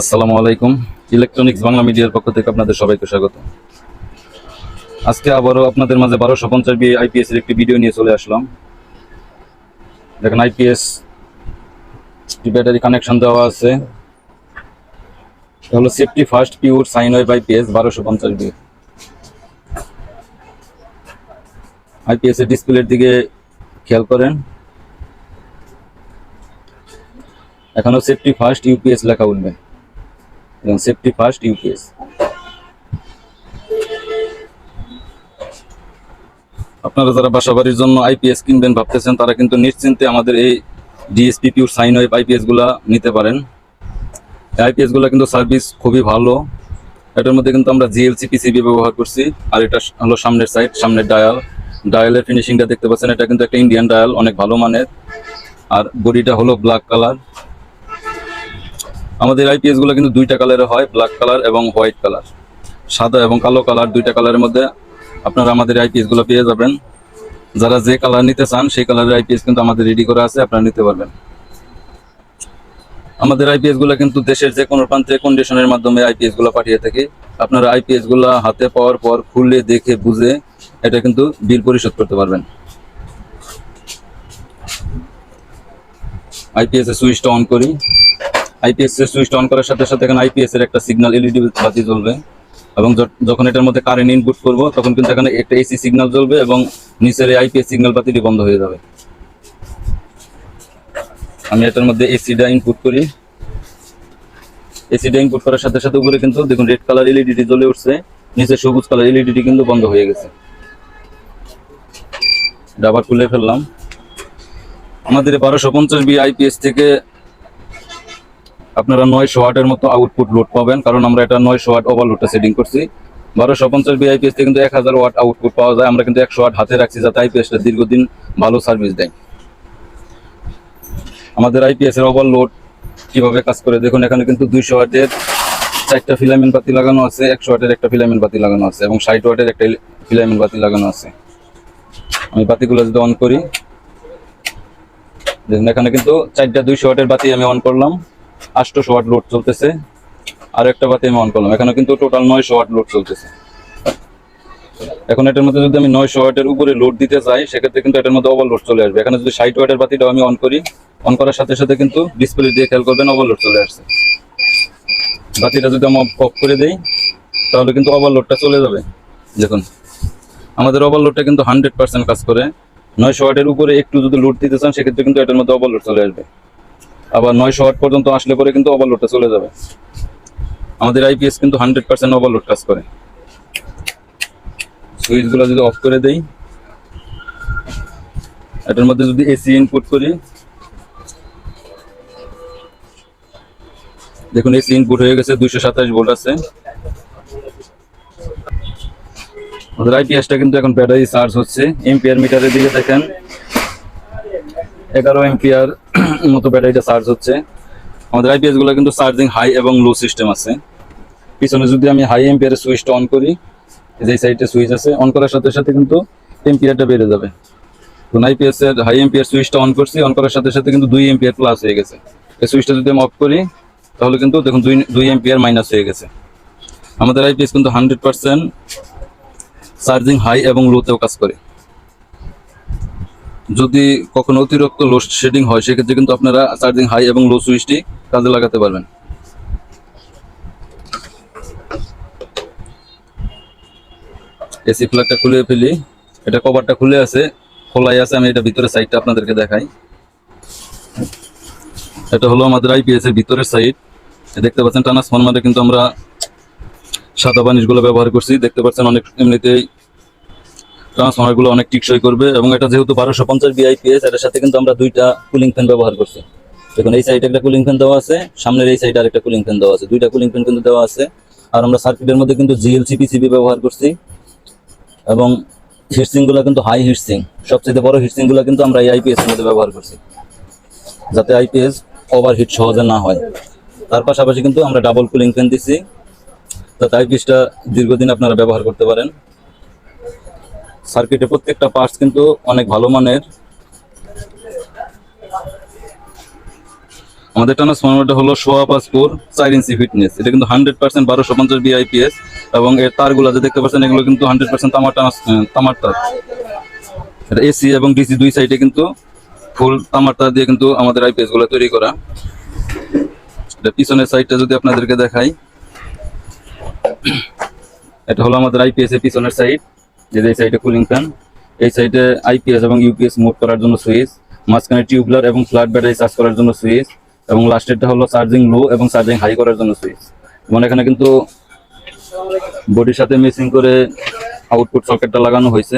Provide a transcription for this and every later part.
আসসালামু আলাইকুম। ইলেকট্রনিক্স বাংলা মিডিয়ার পক্ষ থেকে আপনাদের সবাইকে স্বাগত। আজকে আবারও আপনাদের মাঝে বারোশো পঞ্চাশ বি আইপিএস এর একটি ভিডিও নিয়ে চলে আসলাম। দেখেন আইপিএস ব্যাটারি কানেকশন দেওয়া আছে। হলো safety first pure sine wave IPS বারোশো পঞ্চাশ বি। আইপিএস এর ডিসপ্লের দিকে খেয়াল করেন। এখনও সেফটি ফার্স্ট ইউপিএস লেখা উঠবে। এবং সেফটি ফার্স্ট ইউপিএস আপনারা যারা বাসা বাড়ির জন্য আইপিএস কিনবেন ভাবতেছেন, তারা কিন্তু নিশ্চিন্তে আমাদের এই ডিএসপি পিউর সাইন ওয়েব আইপিএসগুলা নিতে পারেন। আইপিএসগুলা কিন্তু সার্ভিস খুবই ভালো। এটার মধ্যে কিন্তু আমরা জিএলসি পিসিবি ব্যবহার করছি, আর এটা হলো সামনের সাইড সামনের ডায়াল ডায়ালের ফিনিশিংটা দেখতে পাচ্ছেন, এটা কিন্তু একটা ইন্ডিয়ান ডায়াল অনেক ভালো মানের। আর বডিটা হলো ব্ল্যাক কালার আমাদের আইপিএসগুলো কিন্তু দুইটা কালারে হয় ব্ল্যাক কালার এবং হোয়াইট কালার সাদা এবং কালো কালার দুইটা কালারের মধ্যে আপনারা আমাদের আইপিএসগুলো পেয়ে যাবেন। যারা যে কালার নিতে চান, সেই কালারের আইপিএস কিন্তু আমাদের রেডি করা আছে, আপনারা নিতে পারবেন। আমাদের আইপিএসগুলো কিন্তু দেশের যে কোনো প্রান্তে কন্ডিশনের মাধ্যমে আইপিএসগুলো পাঠিয়ে থাকি। আপনারা আইপিএসগুলো হাতে পাওয়ার পর খুলে দেখে বুঝে এটা কিন্তু বিল পরিশোধ করতে পারবেন। আইপিএস এর সুইচটা অন করি। আইপিএস সুইচটা অন করার সাথে সাথে এখানে আইপিএস এর একটা সিগন্যাল এলইডি বাতি জ্বলবে। এবং যখন এটার মধ্যে কারেন্ট ইনপুট করব, তখন কিন্তু এখানে একটা এসি সিগন্যাল জ্বলবে এবং নিচের এই আইপিএস সিগন্যাল বাতিটি বন্ধ হয়ে যাবে। আমি এটার মধ্যে এসিটা ইনপুট করি। এসিটা ইনপুট করার সাথে সাথে উপরে কিন্তু দেখুন রেড কালার এলইডিটি জ্বলে উঠছে। নিচে সবুজ কালার এলইডিটি কিন্তু বন্ধ হয়ে গেছে। আবার খুলে ফেললাম। আমাদের বারোশো পঞ্চাশ বি আইপিএস থেকে আপনারা নয়শো ওয়াটের মতো আউটপুট লোড পাবেন, কারণ আমরা এটা নয়শো ওয়াট ওভারলোডটা সেটিং করছি। বারোশো পঞ্চাশ বি আইপিএস থেকে কিন্তু এক হাজার ওয়াট আউটপুট পাওয়া যায়, আমরা কিন্তু একশো ওয়াট হাতে রাখছি, যাতে আইপিএসটা দীর্ঘদিন ভালো সার্ভিস দেয়। আমাদের আইপিএস এর ওভারলোড কীভাবে কাজ করে, দেখুন, এখানে কিন্তু দুইশো ওয়াটের চারটা ফিলামেন্ট বাতি লাগানো আছে, একশো ওয়াটের একটা ফিলামেন্ট বাতি লাগানো আছে, এবং ষাট ওয়াটের একটা ফিলামেন্ট বাতি লাগানো আছে। আমি বাতিগুলো যদি অন করি, দেখুন, এখানে কিন্তু চারটা দুইশো ওয়াটের বাতি আমি অন করলাম। আটশোশো ওয়াট লোড চলতেছে। আর একটা বাতি আমি অন করলাম। এখানে কিন্তু টোটাল নয়শো ওয়াট লোড চলতেছে। এখন এটার মধ্যে যদি আমি উপরে লোড দিতে সেক্ষেত্রে কিন্তু এটার মধ্যে ওভারলোড চলে আসবে। এখানে যদি ষাট ওয়াটের বাতিটাও আমি অন করি অন করার সাথে সাথে কিন্তু ডিসপ্লে দিয়ে খেয়াল করবেন ওভারলোড চলে আসছে। বাতিটা যদি আমি অফ করে দেই, তাহলে কিন্তু ওভারলোডটা চলে যাবে। দেখুন, আমাদের ওভারলোডটা কিন্তু হান্ড্রেড পার্সেন্ট কাজ করে। নয়শো ওয়াটের উপরে একটু যদি লোড দিতে চান, সেক্ষেত্রে কিন্তু এটার মধ্যে ওভারলোড চলে আসবে। আবার নয়শো ওয়াট পর্যন্ত আসলে পরে কিন্তু ওভারলোডটা চলে যাবে। আমাদের আইপিএস কিন্তু হান্ড্রেড পার্সেন্ট ওভারলোড কাজ করে। সুইচগুলো যদি অফ করে দেই, এটার মধ্যে যদি এসি ইনপুট করি, দেখুন এসি ইনপুট হয়ে গেছে দুইশো সাতাশ ভোল্ট আছে। আমাদের আইপিএসটা কিন্তু এখন ব্যাটারি চার্জ হচ্ছে। এমপিআর মিটারের দিকে দেখেন। এগারো এমপিআর মতো ব্যাটারিটা চার্জ হচ্ছে। আমাদের আইপিএসগুলো কিন্তু চার্জিং হাই এবং লো সিস্টেম আছে। পিছনে যদি আমি হাই এমপিআর সুইচটা অন করি যে সাইডে সুইচ আছে অন করার সাথে সাথে কিন্তু এমপিআরটা বেড়ে যাবে। তো আইপিএস এর হাই এমপিআর সুইচটা অন করছি অন করার সাথে সাথে কিন্তু দুই এমপিআর প্লাস হয়ে গেছে। এই সুইচটা যদি আমি অফ করি, তাহলে কিন্তু দেখুন দুই দুই এমপিআর মাইনাস হয়ে গেছে। আমাদের আইপিএস কিন্তু হান্ড্রেড পার্সেন্ট চার্জিং হাই এবং লোতেও কাজ করে। যদি কখনো অতিরিক্ত লোড শেডিং হয়, সেক্ষেত্রে কিন্তু আপনারা চার্জিং হাই এবং লো সুইচটি কাজে লাগাতে পারবেন। এসি প্লাগটা খুলে ফেলি। এটা কভারটা খুলে আছে, খোলাই আছে, আমি এটা ভিতরের সাইডটা আপনাদেরকে দেখাই। এটা হলো আমাদের আইপিএস এর ভিতরের সাইড দেখতে পাচ্ছেন ট্রান্সফরমারে কিন্তু আমরা সাদা বানিশগুলো ব্যবহার করছি। দেখতে পাচ্ছেন, অনেক এমনিতেই ট্রান্সফর্মারগুলো অনেক টিকসই করবে এবং এটা যেহেতু বারোশো পঞ্চাশ বিআইপিএস এটার সাথে কিন্তু আমরা দুইটা কুলিং ফ্যান ব্যবহার করছি। দেখুন, এই সাইডে একটা কুলিং ফ্যান দেওয়া আছে, সামনের এই সাইডে আরেকটা কুলিং ফ্যান দেওয়া আছে। দুইটা কুলিং ফ্যান কিন্তু দেওয়া আছে। আর আমরা সার্কিটের মধ্যে কিন্তু জিএলসি পিসিবি ব্যবহার করছি। এবং হিটসিংগুলো কিন্তু হাই হিটসিং সবচেয়ে বড় হিটসিংগুলো কিন্তু আমরা এই আইপিএস এর মধ্যে ব্যবহার করছি। যাতে আইপিএস ওভার হিট সহজে না হয়। তার পাশাপাশি কিন্তু আমরা ডাবল কুলিং ফ্যান দিছি। যাতে আইপিএসটা দীর্ঘদিন আপনারা ব্যবহার করতে পারেন। সার্কিটের প্রত্যেকটা পার্টস কিন্তু অনেক ভালো মানের। আমাদের ট্রান্সফরমারটা হলো সোয়া পাসপোর চার ইঞ্চি ফিটনেস এটা কিন্তু হান্ড্রেড পার্সেন্ট বারোশো পঞ্চাশ বিআইপিএস এবং এর তারগুলো যে দেখতে পাচ্ছেন, এগুলো কিন্তু হান্ড্রেড পার্সেন্ট তামার তামার তার। এটা এসি এবং ডিসি দুই সাইডে কিন্তু ফুল তামার তার দিয়ে কিন্তু আমাদের আইপিএসগুলো তৈরি করা। এটা পিছনের সাইডটা যদি আপনাদেরকে দেখাই। এটা হলো আমাদের আইপিএস এর পিছনের সাইড যে এই সাইডে কুলিং ফ্যান এই সাইডে আইপিএস এবং ইউপিএস মোড করার জন্য সুইচ মাঝখানে টিউবলার এবং ফ্ল্যাট ব্যাটারি চার্জ করার জন্য সুইচ এবং লাস্টেরটা হলো চার্জিং লো এবং চার্জিং হাই করার জন্য সুইচ মানে এখানে কিন্তু বডির সাথে মেসিং করে আউটপুট সকেটটা লাগানো হয়েছে,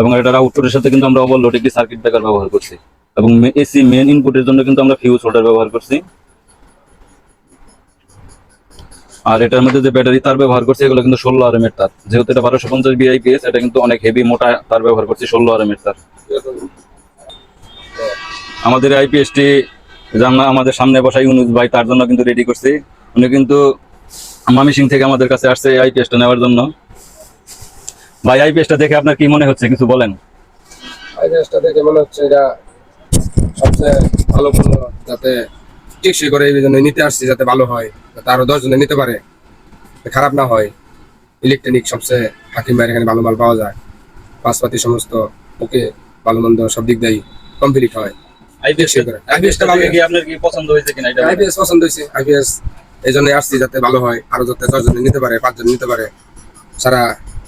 এবং এটার আউটপুটের সাথে কিন্তু আমরা ওভারলোড একটি সার্কিট ব্রেকার ব্যবহার করছি, এবং এসি মেন ইনপুটের জন্য কিন্তু আমরা ফিউজ হোল্ডার ব্যবহার করছি। আর এটার মধ্যে যে ব্যাটারি তার ব্যবহার করছে, এগুলো কিন্তু ষোলো আর এর তার। যেহেতু এটা বারোশো পঞ্চাশ বিআইপিএস এটা কিন্তু অনেক হেভি মোটা তার ব্যবহার করছে, ষোলো আর এর তার। আমাদের আইপিএসটি জানা আমাদের সামনে বসাই ইউনুস ভাই তার জন্য কিন্তু রেডি করছি। উনি কিন্তু মামিসিং থেকে আমাদের কাছে আসছে আইপিএসটা নেওয়ার জন্য। ভাই আইপিএসটা দেখে আপনার কি মনে হচ্ছে, কিছু বলেন? আইডিয়াসটা দেখে মনে হচ্ছে এটা সবচেয়ে ভালো পণ্য যাতে ঠিক টেকসই করে এই জন্য নিতে আসছি, যাতে ভালো হয়। যাতে আরও দশ জনে নিতে পারে। খারাপ না হয়। ইলেকট্রনিক সবচেয়ে হাকিম ভাইয়ের এখানে ভালো মাল পাওয়া যায়। পাশপাতি সমস্ত ওকে ভালো মন্দ সব দিক দিয়েই কমপ্লিট হয়। আইপিএস পছন্দ হয়েছে আইপিএস এই জন্য আসছি যাতে ভালো হয়। আরও যাতে দশ জনে নিতে পারে পাঁচজন নিতে পারে। সারা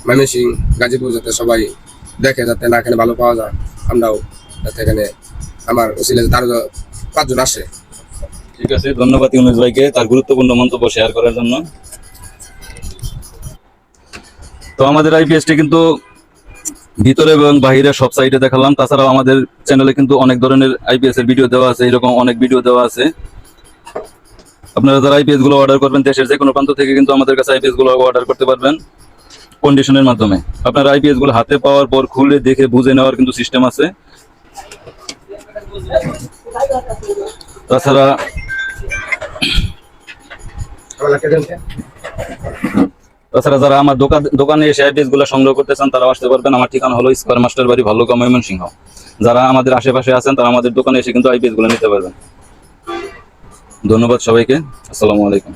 ময়মনসিং গাজীপুর যাতে সবাই দেখে যাতে না এখানে ভালো পাওয়া যায়। আমরাও যাতে এখানে আমার ওসিলে আরও পাঁচজন আসে। ঠিক আছে, ধন্যবাদ ইউনুস ভাইকে তার গুরুত্বপূর্ণ মন্তব্য শেয়ার করার জন্য। তো আমাদের আইপিএসটি কিন্তু ভিতরে এবং বাহিরে সব সাইডে দেখালাম। তাছাড়াও আমাদের চ্যানেলে কিন্তু অনেক ধরনের আইপিএস এর ভিডিও দেওয়া আছে, এরকম অনেক ভিডিও দেওয়া আছে। আপনারা যারা আইপিএসগুলো অর্ডার করবেন দেশের যে কোনো প্রান্ত থেকে কিন্তু আমাদের কাছে আইপিএসগুলো অর্ডার করতে পারবেন কন্ডিশনের মাধ্যমে। আপনার আইপিএসগুলো হাতে পাওয়ার পর খুলে দেখে বুঝে নেওয়ার কিন্তু সিস্টেম আছে। তাছাড়া তাছাড়া যারা আমার দোকান দোকানে এসে আইপিএসগুলো সংগ্রহ করতে চান তারা আসতে পারবেন। আমার ঠিকানা হলো স্কোয়ার মাস্টার বাড়ি, ভাল্লুকা, ময়মনসিংহ। যারা আমাদের আশেপাশে আছেন, তারা আমাদের দোকানে এসে কিন্তু আইপিএসগুলো নিতে পারবেন। ধন্যবাদ সবাইকে। আসসালামু আলাইকুম।